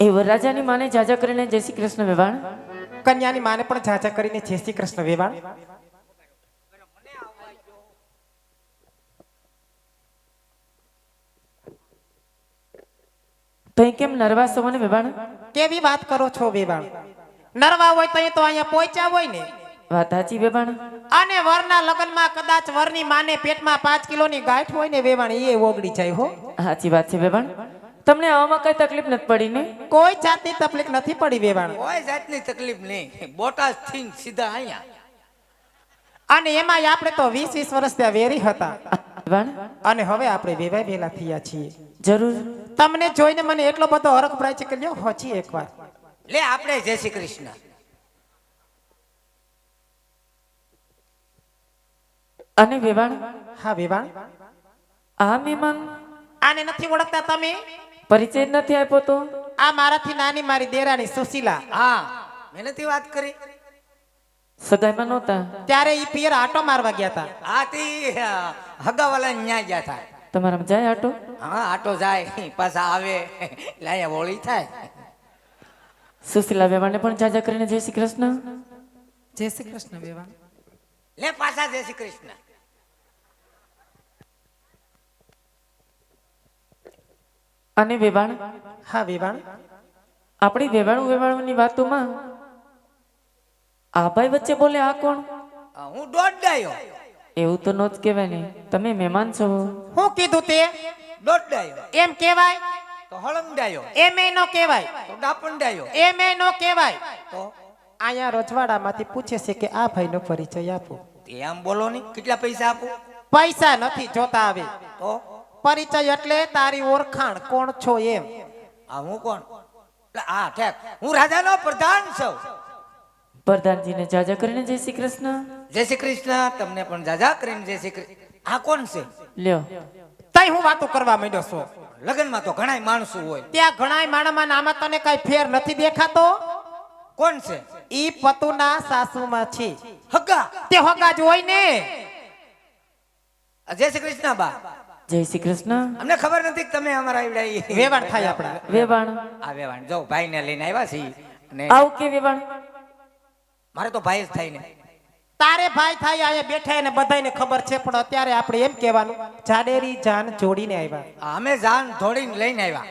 એ વરરાજાની માને જાજા કરીને જય શ્રી કૃષ્ણ વેવાણ? કન્યાની માને પણ ઝાઝા કરીને જય શ્રી કૃષ્ણ વેવાણ? તો કેમ નરવા છો મને વેવાણ? કેવી વાત કરો છો વેવાણ? નરવા હોય તો એ તો અહીંયા પહોંચ્યા હોય ને. વાત સાચી વેવાણ? અને વરના લગ્નમાં કદાચ વરની માને પેટમાં પાંચ કિલોની ગાંઠ હોય ને વેવાણ એ ઓગળી જાય હો. સાચી વાત છે વેવાણ. તમને આવામાં કઈ તકલીફ નથી પડી ને? કોઈ જાતની તકલીફ નથી પડી વેવાણ. કોઈ જાતની તકલીફ નહીં. બોટાદથી સીધા અહીંયા. અને એમાં આપણે તો વીસ વીસ વર્ષ ત્યાં વેરી હતા. અને હવે આપણે વેવાય વેલા થયા છીએ. જરૂર. તમને જોઈને મને એટલો બધો હરખ ભરાય છે કે લ્યો હોચી એકવાર લે આપણે જય શ્રી કૃષ્ણ. અને વેવાણ? હા વેવાણ. આ મહેમાન? આને નથી ઓળખતા તમે? પરિચય નથી આપ્યો તો? આ મારાથી નાની મારી દેરાણી સુશીલા. હા મેં નથી વાત કરી. સગાઈમાં નહોતા? ત્યારે ઈ પિયર આટો મારવા ગયા હતા આ તી હગાવાલા ન્યા ગયા હતા તમારામાં જાય આટો? હા આટો જાય પાછા આવે. એટલે અહીંયા હોળી થાય. સુશીલા વેવાને પણ જાજા કરીને જય શ્રી કૃષ્ણ. જય શ્રી કૃષ્ણ વેવાણ. લે પાછા જય શ્રી કૃષ્ણ. અને વેવાણ? હા વેવાણ. આપણી વેવાણું વેવાણુંની વાતોમાં આ ભાઈ વચ્ચે બોલે આ કોણ? હું દોઢ ડાયો એવું તો નો જ કહેવાય ને. તમે મહેમાન છો. હું કીધું તે? દોઢ ડાયો એમ કહેવાય? તો હળંગ ડાયો એમ નો કહેવાય. તો ડાપણ ડાયો એમ નો કહેવાય. તો? અહીંયા રજવાડામાંથી પૂછે છે કે આ ભાઈનો પરિચય આપો. તે આમ બોલો નહીં કેટલા પૈસા આપો? પૈસા નથી જોતા આવે તો? પરિચય એટલે તારી ઓળખાણ. કોણ છો એમ? આ હું કોણ? આ ઠેક. હું રાજાનો પ્રધાન છું. પ્રધાનજીને જાજા કરીને જય શ્રી કૃષ્ણ. જય શ્રી કૃષ્ણ. તમને પણ જાજા કરીને જય શ્રી કૃષ્ણ. આ કોણ છે? લ્યો. તઈ હું વાતો કરવા માંડ્યો છો. લગ્નમાં તો ઘણા માણસો હોય. ત્યાં ઘણાય માણામાં નામાં તને કઈ ફેર નથી દેખાતો? કોણ છે? ઈ પતુના સાસુમાં છે. હગા. તે હગા જ હોય ને. જય શ્રી કૃષ્ણ બા. જય શ્રી કૃષ્ણ. અમને ખબર નથી કે તમે અમારા આવડા વેવાણ થાય આપણા. વેવાણ. આ વેવાણ. જો ભાઈ ને લઈને આવ્યા છીએ અને આવું કે વેવાણ? મારે તો ભાઈ જ થાય ને. તારે ભાઈ થાય અહીંયા બેઠા ને બધાને ખબર છે પણ અત્યારે આપણે એમ કહેવાનું જાડેરી જાન જોડીને આવ્યા. અમે જાન જોડીને લઈને આવ્યા.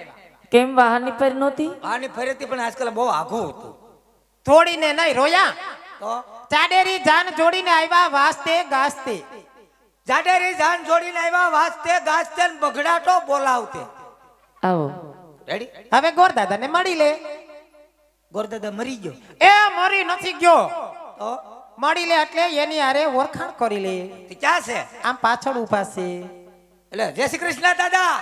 કેમ વાહનની પર નહોતી? આની હતી પણ આજકાલ બહુ આઘું હતું. થોડીને નહીં રોયા? તો? ચાડેરી જાન જોડીને આવ્યા વાસ્તે ગાસ્તે. જાડેરી જાન જોડીને આવ્યા વાસ્તે ગાસ્તે ને બગડાટો બોલાવતે. આવો. રેડી હવે ગોરદાદાને મળી લે. ગોરદાદા મરી ગયો. એ મરી નથી ગયો. તો? મળી લે એટલે એની આરે ઓળખાણ કરી લે. તે ક્યાં છે? આમ પાછળ ઊભા છે. એટલે જય શ્રી કૃષ્ણ દાદા.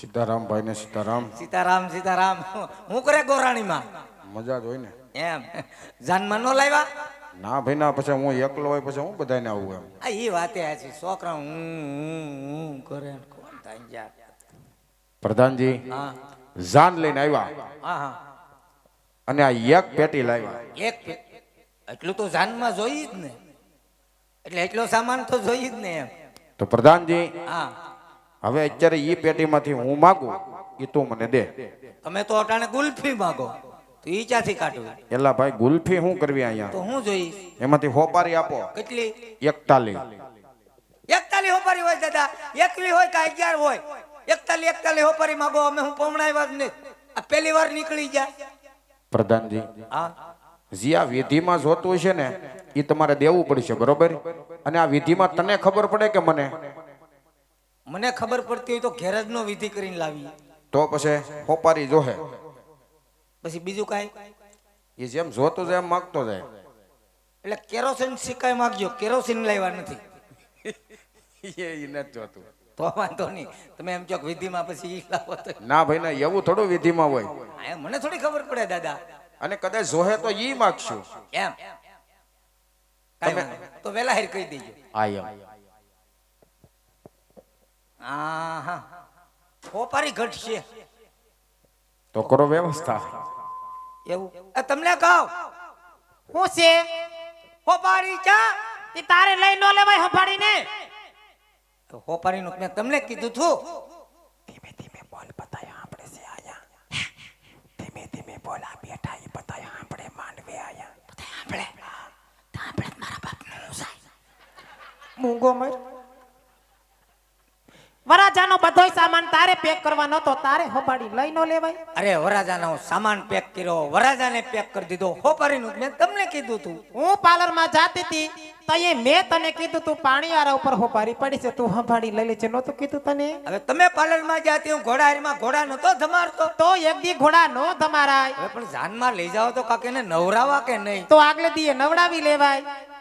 સીતારામ ભાઈ ને સીતારામ. સીતારામ સીતારામ. હું કરે ગોરાણીમાં? મજા જ હોય ને. એમ. જાનમાં નો લાવ્યા ના ભાઈ ના પછી હું એકલો હોય પછી હું બધાને આવું એમ. આ એ વાતે આ છોકરા હું હું હું કરે કોણ થાય યાર પ્રધાનજી હા. જાન લઈને આવ્યા. હા હા. અને આ એક પેટી લાવ્યા. એક એટલું તો જાનમાં જોઈ જ ને. એટલે એટલો સામાન તો જોઈ જ ને એમ. તો પ્રધાનજી હા. હવે અત્યારે એ પેટીમાંથી હું માગું એ તું મને દે. તમે તો અટાણે ગુલ્ફી માગો. તો ઈ ક્યાંથી કાઢવું એલા ભાઈ ગુલ્ફી શું કરવી અહીંયા? તો હું જોઈ એમાંથી હોપારી આપો. કેટલી? એકતાલી. એકતાલી હોપારી હોય દાદા. એકલી હોય કે અગિયાર હોય? એકતાલી એકતાલી હોપારી માગો. અમે હું પમણાવ્યા જ નહીં. આ પહેલી વાર નીકળી ગયા. પ્રધાનજી હા? જે આ વિધિમાં જોતું છે ને એ તમારે દેવું પડશે બરોબર? અને આ વિધિમાં તને ખબર પડે કે મને? મને ખબર પડતી હોય તો ઘેર નો વિધિ કરીને લાવી તો પછી હોપારી જોહે. પછી બીજું કાંઈ? એ જેમ જોતો જાય એમ માગતો જાય. એટલે કેરોસીન સિક્કાય માગજો? કેરોસીન લાવ્યા નથી. એ નથી જોતું. તો વાંધો નહીં. તમે એમ કહો વિધિમાં પછી ઈ લાવો તો. ના ભાઈ ના એવું થોડું વિધિમાં હોય. હા, એમ મને થોડી ખબર પડે દાદા. અને કદાચ જોહે તો ઈ માગશું. એમ. કાંઈ વાંધો નહીં. તો વેલા હેર કહી દેજો. આ એમ. હા હા હોપારી ઘટશે. તો કરો વ્યવસ્થા. એવું. તમને કહો. હું છે? હોપારી ચા? તે તારે લઈ ન લેવાય હોપારીને તો હોપારીનું મેં તમને કીધું છું ધીમે ધીમે બોલ બતાયા આપણે છે આયા. ધીમે ધીમે બોલ આ બેઠા એ બતાયા આપણે માંડવે આયા. આપણે આપણે મારા બાપનું જાય મૂંગો મર વરાજાનો બધો સામાન તારે પેક કરવાનો તો તારે હબાડી લઈ નો લેવાય. અરે વરાજાનો સામાન પેક કર્યો વરાજાને પેક કરી દીધો. હોપારીનું મેં તમને કીધું તું. હું પાર્લરમાં જાતી હતી તયે મેં તને કીધું તું પાણી આરા ઉપર હોપારી પડી છે તું હબાડી લઈ છે નહોતું કીધું તને? હવે તમે પાર્લરમાં જાતી હું ઘોડાહારીમાં ઘોડા નતો ધમારતો તો એક દી ઘોડા નો ધમારાય. હવે પણ જાનમાં લઈ જાઓ તો કાકે એને નવરાવા કે નહીં? તો આગલે દીએ નવડાવી લેવાય.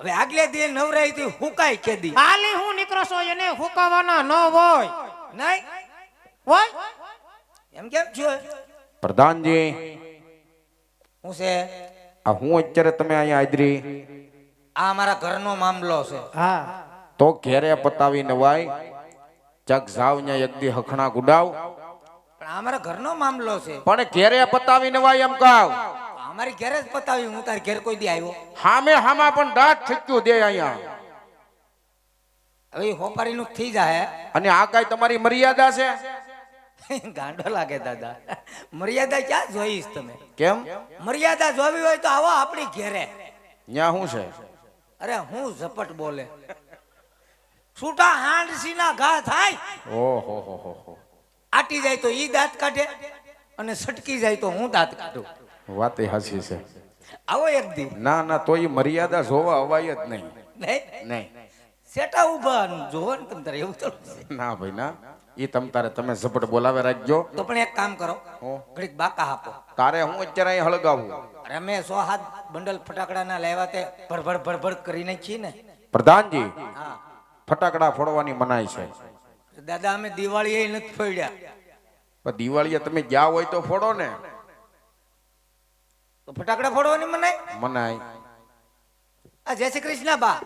હવે આગલે દી નવરાઈ હતી હુકાય કેદી હાલી હું નીકળો છો એને હુકાવાના ન હોય. નહીં? હોય? એમ કેમ છો? પ્રધાનજી. હું છે? આ હું અત્યારે તમે અહીંયા હાજરી? આ અમારા ઘરનો મામલો છે. હા. તો ઘેરે પતાવી નવાય ચક જાવ ને એક દી હખણા ગુડાવ. પણ અમારા ઘરનો મામલો છે. પણ ઘેરે પતાવી નવાય એમ કહું અમારી ઘેરે જ પતાવી હું તાર ઘેર કોઈ દી આવ્યો. હામે હામા પણ દાંત ઠીક્યું દે અહીંયા. હવે હોપારીનું થઈ જાય અને આ કાંઈ તમારી મર્યાદા છે? ગાંડો લાગે દાદા. મર્યાદા ક્યાં જોઈશ તમે? કેમ? મર્યાદા જોવી હોય તો આવો આપણી ઘેરે. ન્યા શું છે? અરે હું ઝપટ બોલે. છૂટા હાંડસીના ઘા થાય. ઓહો હો હો હો આટી જાય તો ઈ દાંત કાઢે અને સટકી જાય તો હું દાંત કાઢું. વાત એ હાચી છે. આવો એક દી. ના ના તો એ મર્યાદા જોવા અવાય જ નહીં. નહીં? નહીં. સેટા ઊભા જોવો ને તમ તારે એવું થોડું ના ભાઈ ના. એ તમ તારે તમે ઝપટ બોલાવે રાખજો. તો પણ એક કામ કરો? ઘડીક બાકા આપો. તારે હું અત્યારે અહીં હળગાવું? અરે મેં સો હાથ બંડલ ફટાકડાના લાવ્યા તે ભરભર ભરભર કરી નાખી ને. પ્રધાનજી હા. ફટાકડા ફોડવાની મનાઈ છે. દાદા અમે દિવાળી નથી ફોડ્યા. પણ દિવાળીએ તમે ગયા હોય તો ફોડો ને. તો ફટાકડા ફોડવાની મનાય? મનાય. આ જય શ્રી કૃષ્ણ બા.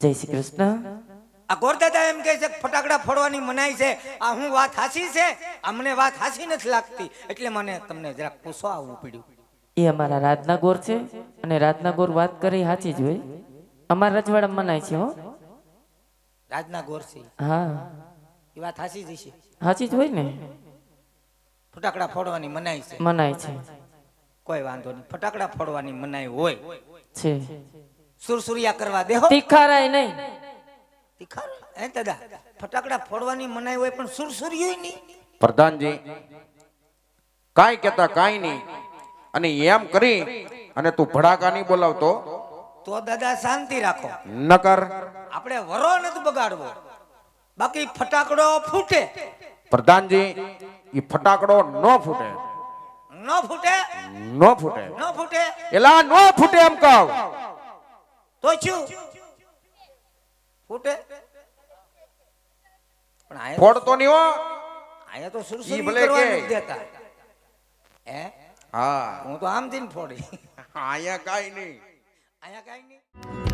જય શ્રી કૃષ્ણ. આ ગોરદાદા એમ કહે છે કે ફટાકડા ફોડવાની મનાય છે. આ હું વાત હાસી છે? આ મને વાત હાસી નથી લાગતી. એટલે મને તમને જરાક પૂછવા આવવું પડ્યું. એ અમારા રાતના ગોર છે અને રાતના ગોર વાત કરી હાચી જ હોય. અમારા રજવાડા મનાય છે હો. રાજના છે. હા. એ વાત હાસી જ છે હાચી જ હોય ને? ફટાકડા ફોડવાની મનાઈ છે. મનાઈ છે. કોઈ વાંધો નહીં. ફટાકડા ફોડવાની મનાઈ હોય. છે. સુરસુરિયા કરવા દેહો તીખારાય નહીં. તીખાર હે દાદા ફટાકડા ફોડવાની મનાઈ હોય પણ સુરસુરિયું નહીં. પ્રધાનજી કાંઈ કહેતા કાંઈ નહીં. અને એમ કરી અને તું ભડાકા નહીં બોલાવતો? તો દાદા શાંતિ રાખો. નકર? આપણે વરો નથી બગાડવો. બાકી ફટાકડો ફૂટે. પ્રધાનજી એ ફટાકડો ન ફૂટે. ન ફૂટે? ન ફૂટે. ન ફૂટે? એલા ન ફૂટે એમ કહું. તો શું ફૂટે? પણ આયા ફોડતો નહીં હો. આયા તો સુરસુરી કરવા. નથી દેતા. હે? હા. હું તો આમ દિન ફોડી. આયા કાંઈ નહીં. આયા કાઈ નહીં?